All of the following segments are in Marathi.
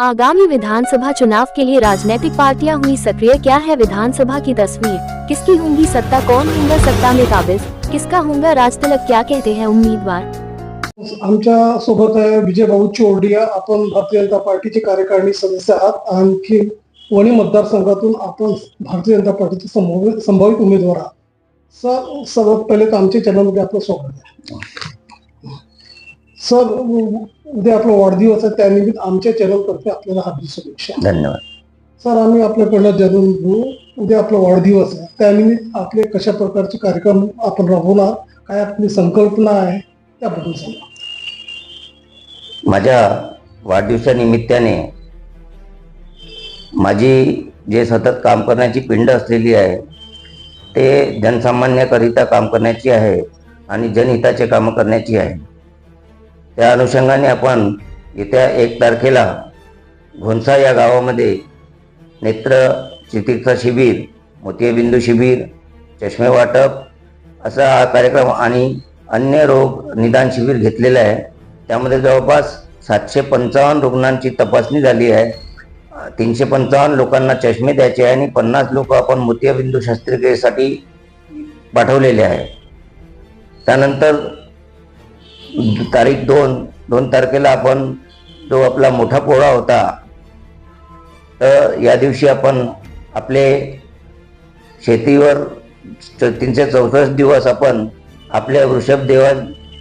आगामी विधानसभा चुनाव के लिए राजनीतिक पार्टियाँ हुई सक्रिय, क्या है विधानसभा की तस्वीर? किसकी होंगी सत्ता? कौन होगा सत्ता में काबिज? किसका होगा राज तिलक क्या कहते हैं उम्मीदवार? आमच्या सोबत आहे विजय भाऊ चोरडिया, आपण भारतीय जनता पार्टीचे कार्यकारिणी सदस्य आहात. आणखी वणी मतदारसंघातून आपण भारतीय जनता पार्टीचे संभावित उमेदवार आहात. सर, सर्वात पहिले तर आमच्या चॅनलमध्ये आपलं स्वागत आहे. सर उद्या आपला वाढदिवस आहे त्यानिमित्त आमच्या चॅनलतर्फे आपल्याला हार्दिक शुभेच्छा. धन्यवाद. सर आम्ही आपल्याकडनं जाणून घेऊ उद्या आपला वाढदिवस आहे. त्यानिमित्त आपले कशा प्रकारचे कार्यक्रम आपण राबवणार काय आपली संकल्पना आहे त्याबद्दल सांगा. माझ्या वाढदिवसानिमित्ताने माझी जे सतत काम करण्याची पिंड असलेली आहे ते जनसामान्याकरिता काम करण्याची आहे आणि जनहिताचे कामं करण्याची आहे. त्या अनुषंगाने आपण येत्या एक तारखेला घोणसा या गावामध्ये नेत्र चिकित्सा शिबिर मोतियाबिंदू शिबिर चष्मे वाटप असा हा कार्यक्रम आणि अन्य रोग निदान शिबिर घेतलेलं आहे. त्यामध्ये जवळपास सातशे पंचावन्न रुग्णांची तपासणी झाली आहे. तीनशे पंचावन्न लोकांना चष्मे द्यायचे आहे आणि पन्नास लोक आपण मोतियाबिंदू शस्त्रक्रियेसाठी पाठवलेले आहे. त्यानंतर तारीख दोन दोन तारखेला आपण जो आपला मोठा पोळा होता तर या दिवशी आपण आपले शेतीवर तीनशे चौसष्ट दिवस आपण आपल्या वृषभ देवा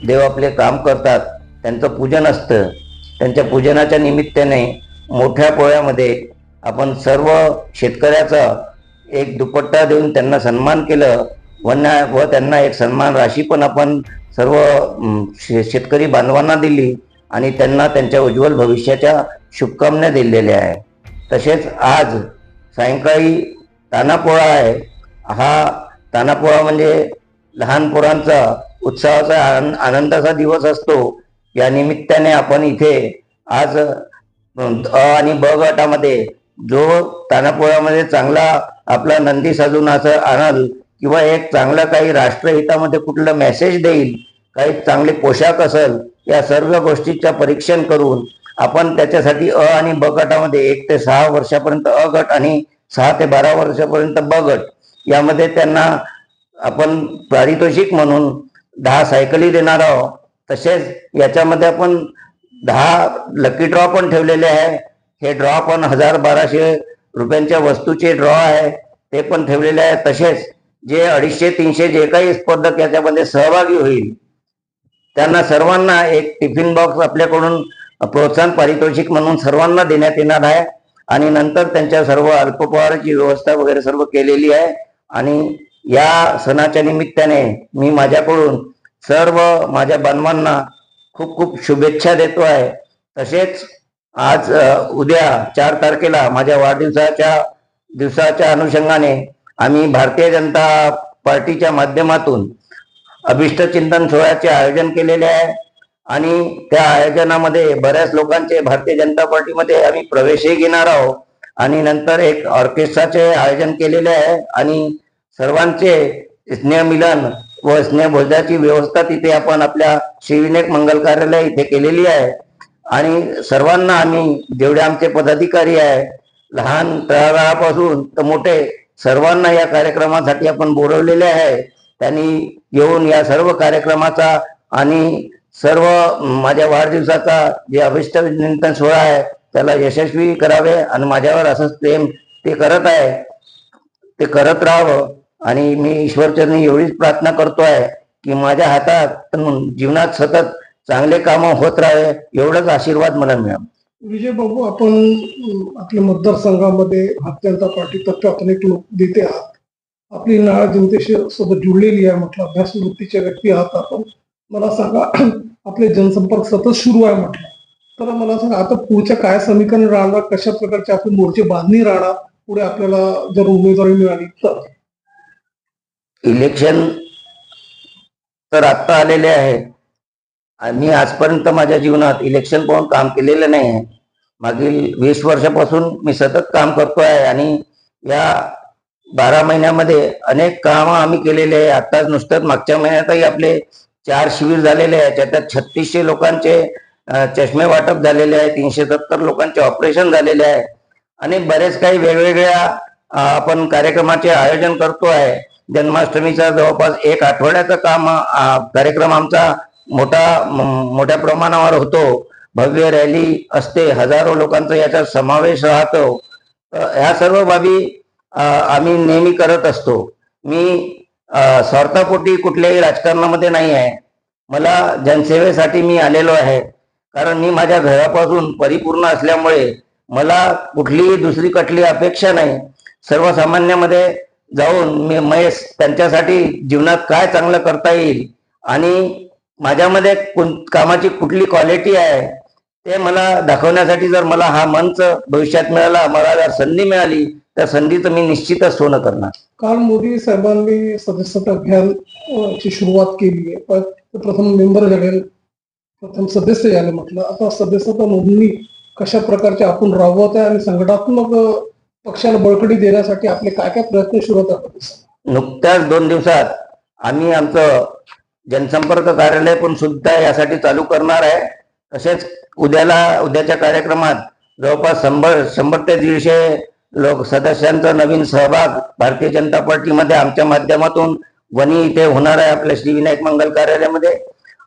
देव आपले काम करतात त्यांचं पूजन असतं. त्यांच्या पूजनाच्या निमित्ताने मोठ्या पोळ्यामध्ये आपण सर्व शेतकऱ्याचा एक दुपट्टा देऊन त्यांना सन्मान केलं. वन्या व त्यांना एक सन्मान राशी पण आपण सर्व शे- शेतकरी बांधवांना दिली आणि त्यांना त्यांच्या उज्ज्वल भविष्याच्या शुभकामना दिलेल्या आहे तसेच आज सायंकाळी तानापोळा आहे. हा तानापोळा म्हणजे लहान पोरांचा उत्साहाचा आन- आनंदाचा दिवस असतो. या निमित्ताने आपण इथे आज अ आणि ब गटामध्ये जो तानापोळामध्ये चांगला आपला नंदी साजून असं आणल किंवा एक चांगलं काही राष्ट्रहितामध्ये कुठलं मेसेज देईल काही चांगले पोशाख असेल या सर्व गोष्टीच्या परीक्षण करून आपण त्याच्यासाठी अ आणि ब गटामध्ये एक ते सहा वर्षापर्यंत अ गट आणि सहा ते बारा वर्षापर्यंत ब गट यामध्ये त्यांना आपण पारितोषिक म्हणून दहा सायकली देणार आहोत. तसेच याच्यामध्ये आपण दहा लकी ड्रॉ पण ठेवलेले आहे. हे ड्रॉ पण हजार बाराशे रुपयांच्या वस्तूचे ड्रॉ आहे. ते पण ठेवलेले आहे. तसेच जे अडीचशे तीनशे जे काही स्पर्धक याच्यामध्ये सहभागी होईल त्यांना सर्वांना एक टिफिन बॉक्स आपल्याकडून प्रोत्साहन पारितोषिक म्हणून सर्वांना देण्यात येणार आहे. आणि नंतर त्यांच्या सर्व अल्पपहाराची व्यवस्था वगैरे सर्व केलेली आहे. आणि या सणाच्या निमित्ताने मी माझ्याकडून सर्व माझ्या बांधवांना खूप खूप शुभेच्छा देतो आहे. तसेच आज उद्या चार तारखेला माझ्या वाढदिवसाच्या दिवसाच्या अनुषंगाने आम्ही भारतीय जनता पार्टीच्या माध्यमातून अभिष्ट चिंतन सोहळ्याचे आयोजन केलेले आहे. आणि त्या आयोजनामध्ये बऱ्याच लोकांचे भारतीय जनता पार्टीमध्ये आम्ही प्रवेशही घेणार आहोत. आणि नंतर एक ऑर्केस्ट्राचे आयोजन केलेले आहे. आणि सर्वांचे स्नेहमिलन व स्नेहभोजनाची व्यवस्था तिथे आपण आपल्या श्रीविनायक मंगल कार्यालय इथे केलेली आहे. आणि सर्वांना आम्ही जेवढे आमचे पदाधिकारी आहे लहान तळागाळापासून तर मोठे सर्वांना या कार्यक्रमासाठी आपण बोलवलेले आहे. त्यांनी येऊन या सर्व कार्यक्रमाचा आणि सर्व माझ्या वाढदिवसाचा जे अभिष्ट चिंतन सोहळा आहे त्याला यशस्वी करावे आणि माझ्यावर असंच प्रेम ते करत आहे. ते करत राहावं आणि मी ईश्वरचरणी एवढीच प्रार्थना करतो आहे की माझ्या हातात जीवनात सतत चांगले कामं होत राहावे एवढंच आशीर्वाद मला मिळावा. विजय बाबू आपण आपल्या मतदारसंघामध्ये भारतीय जनता पार्टीतर्फे आपण एक लोक देते आहात. आपली नाळ जनतेशी सोबत जुळलेली आहे म्हटलं अभ्यास वृत्तीच्या व्यक्ती आहात आपण. मला सांगा आपले जनसंपर्क सतत सुरू आहे म्हटलं. तर मला सांगा आता पुढच्या काय समीकरण राहणार कशा प्रकारचे आपले मोर्चे बांधणी राहणार पुढे आपल्याला जर उमेदवारी मिळाली तर? इलेक्शन तर आत्ता आलेले आहे. आणि मी आजपर्यंत माझ्या जीवनात इलेक्शन पाहून काम केलेलं नाही आहे मागील वीस वर्षापासून मी सतत काम करतो आहे आणि या बारा महिन्यामध्ये अनेक कामं आम्ही केलेले आहे. आत्ताच नुसतंच मागच्या महिन्यातही आपले चार शिबिर झालेले आहे. त्याच्यात छत्तीसशे लोकांचे चष्मे वाटप झालेले आहे. तीनशे सत्तर लोकांचे ऑपरेशन झालेले आहे. आणि बरेच काही वेगवेगळ्या आपण कार्यक्रमाचे आयोजन करतो आहे जन्माष्टमीचा जवळपास एक आठवड्याचं काम कार्यक्रम आमचा मोठा मोठ्या प्रमाणावर होतो. भव्य रॅली असते. हजारो लोकांचा याचा समावेश राहतो. ह्या सर्व बाबी आम्ही नेहमी करत असतो. मी स्वार्थापोटी कुठल्याही राजकारणामध्ये नाही आहे. मला जनसेवेसाठी मी आलेलो आहे. कारण मी माझ्या घरापासून परिपूर्ण असल्यामुळे मला कुठलीही दुसरी कटली अपेक्षा नाही. सर्वसामान्यामध्ये जाऊन मी महेश त्यांच्यासाठी जीवनात काय चांगलं करता येईल आणि माझ्यामध्ये कामाची कुठली क्वालिटी आहे ते मला दाखवण्यासाठी जर मला हा मंच भविष्यात मिळाला मला जर संधी मिळाली त्या संधीचं मी निश्चितच सोनं करणार. काल मोदी साहेबांनी सदस्यता अभियान ची सुरुवात केली आहे. प्रथम मेंबर झाले प्रथम सदस्य झाले म्हटलं. आता सदस्यता नोंदणी कशा प्रकारचे आपण राबवत आहे आणि संघटनात्मक पक्षाला बळकटी देण्यासाठी आपले काय काय प्रयत्न सुरू आहेत? नुकत्याच दोन दिवसात आम्ही आमचं जनसंपर्क कार्यालय पण सुद्धा यासाठी चालू करणार आहे. तसेच उद्याला उद्याच्या कार्यक्रमात जवळपास शंभर शंभर ते दीडशे लोक सदस्यांचा नवीन सहभाग भारतीय जनता पार्टीमध्ये आमच्या माध्यमातून वणी इथे होणार आहे आपल्या श्रीविनायक मंगल कार्यालयामध्ये.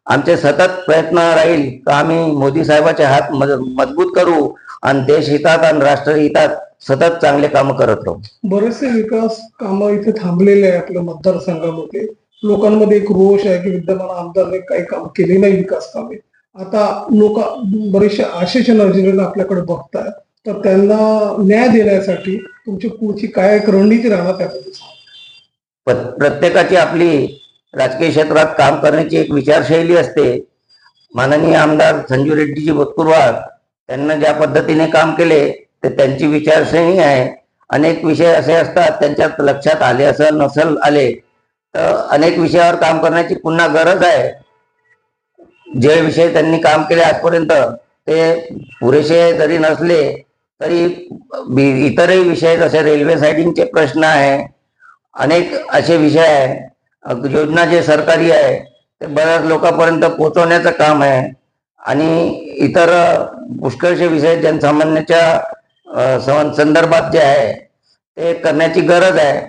आमचे सतत प्रयत्न राहील का आम्ही मोदी साहेबाचे हात मजबूत करू आणि देश हितात आणि राष्ट्र हितात सतत चांगले काम करत राहू. बरेचसे विकास कामं इथे थांबलेले आहे आपल्या मतदारसंघामध्ये. लोकांमध्ये एक रोष आहे की विद्यमान आमदारने काही काम केले नाही विकास कामे. आता लोक बरेचसे आशेच्या नजरेने आपल्याकडे बघताय तर त्यांना न्याय देण्यासाठी तुमची पुढची काय रणनीती राहणार त्याबद्दल प्रत्येकाची आपली राजकीय क्षेत्रात काम करण्याची एक विचारशैली असते. माननीय आमदार संजू रेड्डीजी बतकुरवार त्यांना ज्या पद्धतीने काम केले ते त्यांची विचारश्रेणी आहे. अनेक विषय असे असतात त्यांच्यात लक्षात आले असेल नसेल आले तर अनेक विषयावर काम करण्याची पुन्हा गरज आहे. जे विषय त्यांनी काम केले आजपर्यंत ते पुरेसे जरी नसले तरी इतरही विषय जसे रेल्वे सायडिंगचे प्रश्न आहे अनेक असे विषय आहे. योजना जे सरकारी आहे ते बऱ्याच लोकांपर्यंत पोहोचवण्याचं काम आहे. आणि इतर पुष्कळचे विषय जनसामान्याच्या संदर्भात जे आहे ते करण्याची गरज आहे.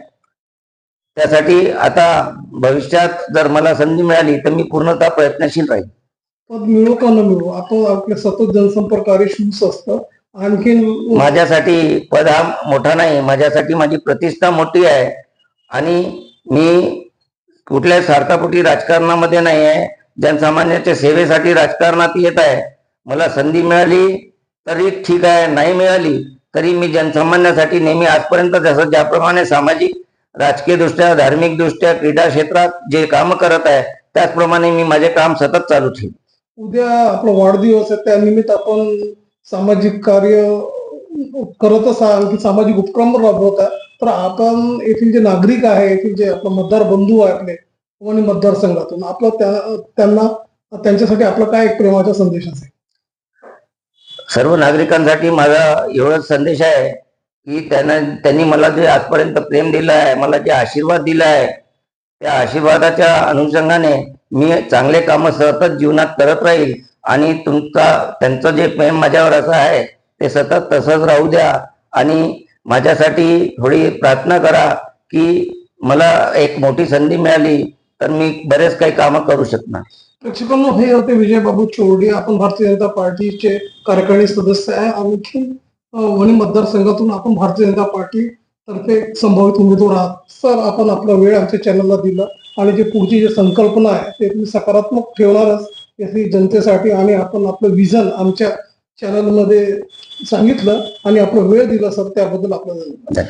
त्यासाठी आता भविष्यात जर मला संधी मिळाली तर मी पूर्णतः प्रयत्नशील राहील. पद मिळो का न मिळो? आपण आपले सतत जनसंपर्क कार्य सुरूच असतं आणखीन माझ्यासाठी पद हा मोठा नाही माझ्यासाठी माझी प्रतिष्ठा मोठी आहे. आणि मी कुठल्याही स्वार्थापोटी राजकारणामध्ये नाही आहे. जनसामान्याच्या सेवेसाठी राजकारणात येत आहे. मला संधी मिळाली तरी ठीक आहे. नाही मिळाली तरी मी जनसामान्यासाठी नेहमी आजपर्यंत जसं ज्याप्रमाणे सामाजिक राजकीय दृष्ट्या धार्मिक दृष्ट्या क्रीडा क्षेत्रात जे काम करत आहे त्याचप्रमाणे मी माझे काम सतत चालू ठेवीन. उद्या आपला वाढदिवस आहे त्यानिमित्त आपण सामाजिक कार्य करतच आहात आणखी सामाजिक उपक्रम राबवत तर आपण येथील जे नागरिक आहे येथील जे आपले मतदार बंधू आहे आपले आणि मतदारसंघातून आपलं त्या- त्यांना त्यांच्यासाठी आपला काय प्रेमाचा संदेश असेल? सर्व नागरिकांसाठी माझा एवढाच संदेश आहे की त्यांना त्यांनी मला जे आजपर्यंत प्रेम दिलं आहे मला जे आशीर्वाद दिला आहे त्या आशीर्वादाच्या अनुषंगाने मी चांगले कामं सतत जीवनात करत राहील आणि तुमचा त्यांचं जे प्रेम माझ्यावर असं आहे ते सतत तसंच राहू द्या. आणि माझ्यासाठी थोडी प्रार्थना करा की मला एक मोठी संधी मिळाली तर मी बरेच काही कामं करू शकणार. प्रेक्षकांनो हे होते विजय बाबू चोरडी. आपण भारतीय जनता पार्टीचे कार्यकारिणी सदस्य आहे. आणखी वणी मतदारसंघातून आपण भारतीय जनता पार्टी तर्फे संभावित उमेदवार आहात. सर आपण आपला वेळ आमच्या चॅनलला दिला आणि जे पुढची जी संकल्पना आहे ते तुम्ही सकारात्मक ठेवणारच याची जनतेसाठी आणि आपण आपलं विजन आमच्या चॅनलमध्ये सांगितलं आणि आपला वेळ दिला सर त्याबद्दल आपलं धन्यवाद.